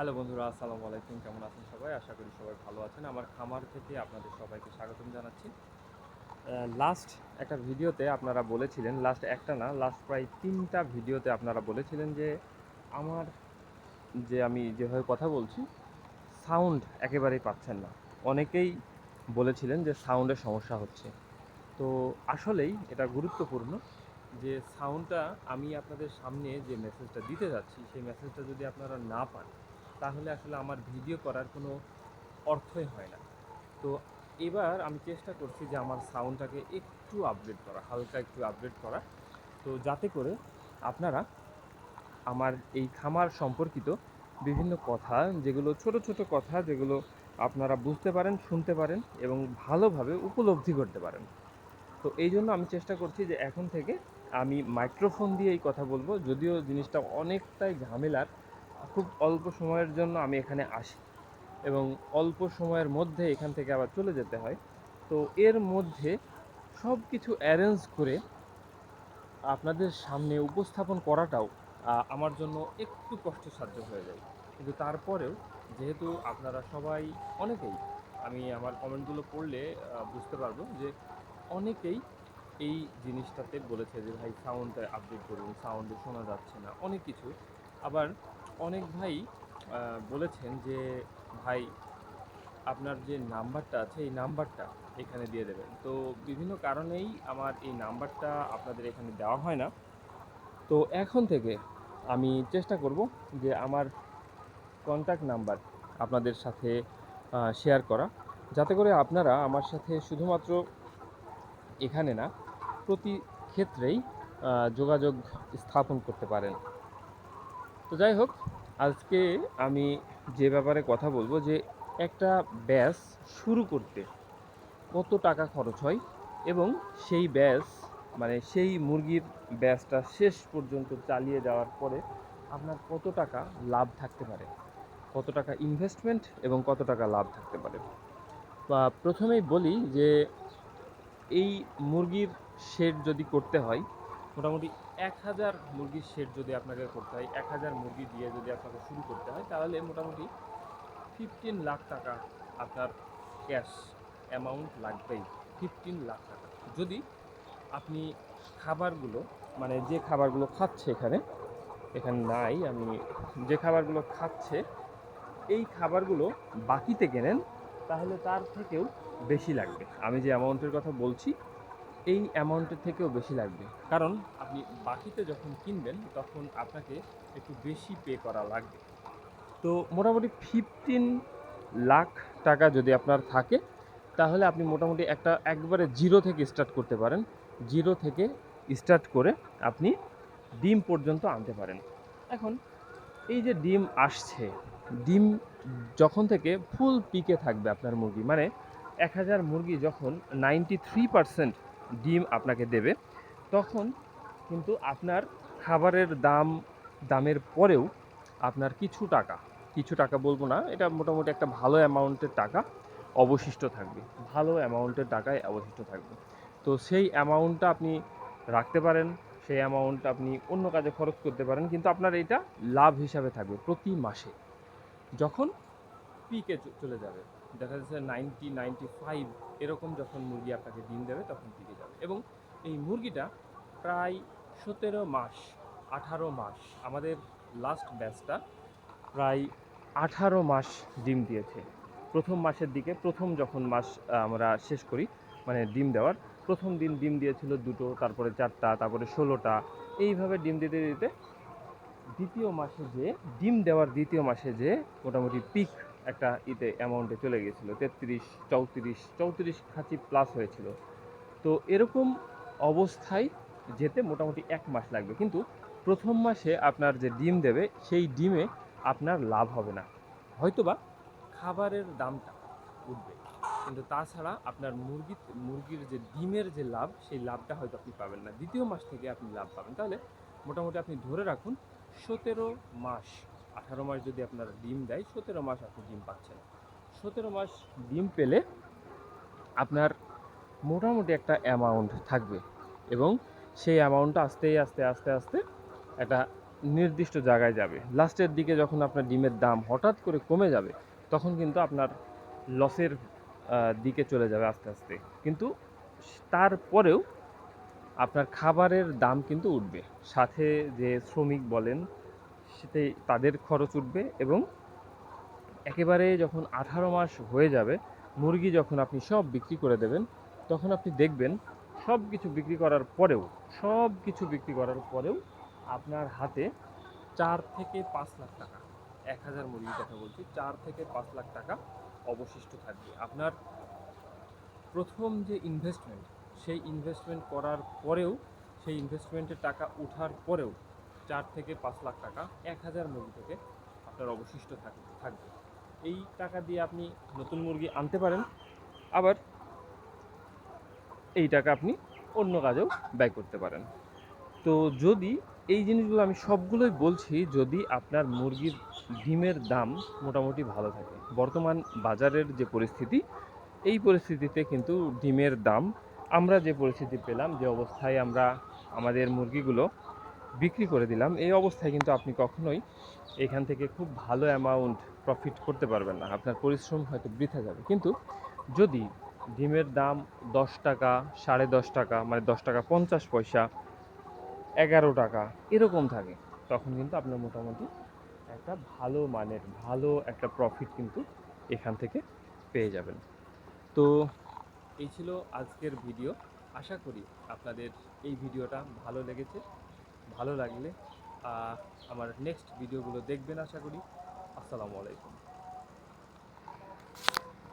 Hello বন্ধুরা, আসসালামু আলাইকুম। কেমন আছেন সবাই? আশা করি সবাই ভালো আছেন। আমার খামার থেকে আপনাদের সবাইকে স্বাগতম জানাচ্ছি। লাস্ট একটা ভিডিওতে আপনারা বলেছিলেন লাস্ট একটা না লাস্ট প্রায় তিনটা ভিডিওতে আপনারা বলেছিলেন যে আমার যে আমি যেভাবে কথা বলছি সাউন্ড একেবারেই পাচ্ছেন না। অনেকেই বলেছিলেন যে সাউন্ডের সমস্যা হচ্ছে। তো আসলেই এটা গুরুত্বপূর্ণ যে সাউন্ডটা আমি আপনাদের সামনে যে মেসেজটা দিতে যাচ্ছি, সেই মেসেজটা যদি আপনারা না পান তাহলে আসলে আমার ভিডিও করার কোনো অর্থই হয় না। তো এবার আমি চেষ্টা করছি যে আমার সাউন্ডটাকে একটু আপডেট করা, হালকা একটু আপডেট করা। তো যাতে করে আপনারা আমার এই খামার সম্পর্কিত বিভিন্ন কথা, যেগুলো ছোট ছোট কথা, যেগুলো আপনারা বুঝতে পারেন, শুনতে পারেন এবং ভালোভাবে উপলব্ধি করতে পারেন। তো এই জন্য আমি চেষ্টা করছি যে এখন থেকে আমি মাইক্রোফোন দিয়ে এই কথা বলব, যদিও জিনিসটা অনেকটাই ঝামেলার খুব অল্প সময়ের জন্য আমি এখানে আসি এবং অল্প সময়ের মধ্যে এখান থেকে আবার চলে যেতে হয়। তো এর মধ্যে সব কিছু অ্যারেঞ্জ করে আপনাদের সামনে উপস্থাপন করাটাও আমার জন্য একটু কষ্টসাধ্য হয়ে যায়। কিন্তু তারপরেও যেহেতু আপনারা সবাই অনেকেই, আমি আমার কমেন্টগুলো পড়লে বুঝতে পারব যে অনেকেই এই জিনিসটাতে বলেছে যে, ভাই সাউন্ডটা আপডেট করুন সাউন্ডে শোনা যাচ্ছে না। অনেক কিছু। আবার অনেক ভাই বলেছেন যে, ভাই, আপনার যে নাম্বারটা আছে, এই নাম্বারটা এখানে দিয়ে দেবেন। তো বিভিন্ন কারণেই আমার এই নাম্বারটা আপনাদের এখানে দেওয়া হয় না। তো এখন থেকে আমি চেষ্টা করব যে আমার কন্ট্যাক্ট নাম্বার আপনাদের সাথে শেয়ার করা। যাতে করে আপনারা আমার সাথে শুধুমাত্র এখানে না, প্রতি ক্ষেত্রেই যোগাযোগ স্থাপন করতে পারেন। তো যাই হোক, আজকে আমি যে ব্যাপারে কথা বলব যে একটা ব্যাস শুরু করতে কত টাকা খরচ হয় এবং সেই ব্যাস মানে সেই মুরগির ব্যাসটা শেষ পর্যন্ত চালিয়ে যাওয়ার পরে আপনার কত টাকা লাভ থাকতে পারে? কত টাকা ইনভেস্টমেন্ট এবং কত টাকা লাভ থাকতে পারে? বা প্রথমেই বলি যে এই মুরগির শেড যদি করতে হয়, মোটামুটি এক হাজার মুরগির শেড যদি আপনাকে করতে হয়, এক হাজার মুরগি দিয়ে যদি আপনাকে শুরু করতে হয়, তাহলে মোটামুটি ফিফটিন লাখ টাকা আপনার ক্যাশ অ্যামাউন্ট লাগবেই ফিফটিন লাখ টাকা। যদি আপনি খাবারগুলো মানে যে খাবারগুলো খাচ্ছে এখানে এখানে নাই, আমি যে খাবারগুলো খাচ্ছে, এই খাবারগুলো বাকিতে কেনেন, তাহলে তার থেকেও বেশি লাগবে। আমি যে অ্যামাউন্টের কথা বলছি এই অ্যামাউন্টের থেকেও বেশি লাগবে। কারণ আপনি বাকিতে যখন কিনবেন, তখন আপনাকে একটু বেশি পে করা লাগবে। তো মোটামুটি ফিফটিন লাখ টাকা যদি আপনার থাকে, তাহলে আপনি মোটামুটি একটা একবারে জিরো থেকে স্টার্ট করতে পারেন। জিরো থেকে স্টার্ট করে আপনি ডিম পর্যন্ত আনতে পারেন। এখন এই যে ডিম আসছে, ডিম যখন থেকে ফুল পিকে থাকবে আপনার মুরগি মানে এক হাজার মুরগি যখন নাইনটি থ্রি পারসেন্ট ডিম আপনাকে দেবে। তখন কিন্তু আপনার খাবারের দাম, দামের পরেও আপনার কিছু টাকা কিছু টাকা বলব না, এটা মোটামুটি একটা ভালো অ্যামাউন্টের টাকা অবশিষ্ট থাকবে। ভালো অ্যামাউন্টের টাকায় অবশিষ্ট থাকবে। তো সেই অ্যামাউন্টটা আপনি রাখতে পারেন, সেই অ্যামাউন্ট আপনি অন্য কাজে খরচ করতে পারেন, কিন্তু আপনার এটা লাভ হিসাবে থাকবে প্রতি মাসে। যখন পিকে চলে যাবে। দেখা যাচ্ছে নাইনটি নাইনটি ফাইভ এরকম যখন মুরগি আপনাকে ডিম দেবে তখন পিকে যাবে। এবং এই মুরগিটা প্রায় সতেরো মাস, আঠারো মাস, আমাদের লাস্ট ব্যাচটা প্রায় আঠারো মাস ডিম দিয়েছে। প্রথম মাসের দিকে, প্রথম যখন মাস আমরা শেষ করি মানে ডিম দেওয়ার, প্রথম দিন ডিম দিয়েছিল দুটো, তারপরে চারটা, তারপরে ষোলোটা। এইভাবে ডিম দিতে দিতে দ্বিতীয় মাসে যে, ডিম দেওয়ার দ্বিতীয় মাসে যে, মোটামুটি পিক একটা ইতে অ্যামাউন্টে চলে গিয়েছিল, তেত্রিশ, চৌত্রিশ চৌত্রিশ খাঁচি প্লাস হয়েছিল। তো এরকম অবস্থায় যেতে মোটামুটি এক মাস লাগবে। কিন্তু প্রথম মাসে আপনার যে ডিম দেবে, সেই ডিমে আপনার লাভ হবে না। হয়তোবা খাবারের দামটা উঠবে। কিন্তু তাছাড়া আপনার মুরগি, মুরগির যে ডিমের যে লাভ, সেই লাভটা হয়তো আপনি পাবেন না। দ্বিতীয় মাস থেকে আপনি লাভ পাবেন। তাহলে মোটামুটি আপনি ধরে রাখুন, সতেরো মাস আঠারো মাস যদি আপনার ডিম দেয়, সতেরো মাস আপনি ডিম পাচ্ছেন। সতেরো মাস ডিম পেলে আপনার মোটামুটি একটা অ্যামাউন্ট থাকবে এবং সেই অ্যামাউন্টটা আস্তে আস্তে আস্তে আস্তে একটা নির্দিষ্ট জায়গায় যাবে। লাস্টের দিকে যখন আপনার ডিমের দাম হঠাৎ করে কমে যাবে, তখন কিন্তু আপনার লসের দিকে চলে যাবে আস্তে আস্তে। কিন্তু তারপরেও আপনার খাবারের দাম কিন্তু উঠবে। সাথে যে শ্রমিক বলেন সেতে তাদের খরচ উঠবে এবং একেবারে যখন আঠারো মাস হয়ে যাবে, মুরগি যখন আপনি সব বিক্রি করে দেবেন, তখন আপনি দেখবেন সব কিছু বিক্রি করার পরেও, সব কিছু বিক্রি করার পরেও আপনার হাতে চার থেকে পাঁচ লাখ টাকা, এক হাজার মুরগির কথা বলছি, চার থেকে পাঁচ লাখ টাকা অবশিষ্ট থাকবে। আপনার প্রথম যে ইনভেস্টমেন্ট সেই ইনভেস্টমেন্ট করার পরেও, সেই ইনভেস্টমেন্টের টাকা ওঠার পরেও চার থেকে পাঁচ লাখ টাকা, এক হাজার মুরগি থেকে আপনার অবশিষ্ট থাকবে থাকবে। এই টাকা দিয়ে আপনি নতুন মুরগি আনতে পারেন, আবার এই টাকা আপনি অন্য কাজেও ব্যয় করতে পারেন। তো যদি এই জিনিসগুলো আমি সবগুলোই বলছি, যদি আপনার মুরগির ডিমের দাম মোটামুটি ভালো থাকে। বর্তমান বাজারের যে পরিস্থিতি, এই পরিস্থিতিতে কিন্তু ডিমের দাম, আমরা যে পরিস্থিতি পেলাম, যে অবস্থায় আমরা আমাদের মুরগিগুলো বিক্রি করে দিলাম। এই অবস্থায় কিন্তু আপনি কখনোই এখান থেকে খুব ভালো অ্যামাউন্ট প্রফিট করতে পারবেন না। আপনার পরিশ্রম হয়তো বৃথা যাবে। কিন্তু যদি ডিমের দাম দশ টাকা, সাড়ে দশ টাকা মানে দশ টাকা পঞ্চাশ পয়সা, এগারো টাকা এরকম থাকে, তখন কিন্তু আপনার মোটামুটি একটা ভালো মানের, ভালো একটা প্রফিট কিন্তু এখান থেকে পেয়ে যাবেন। তো এই ছিল আজকের ভিডিও আশা করি আপনাদের এই ভিডিওটা ভালো লেগেছে। ভালো লাগলে আমার নেক্সট ভিডিওগুলো দেখবেন আশা করি। আসসালামু আলাইকুম।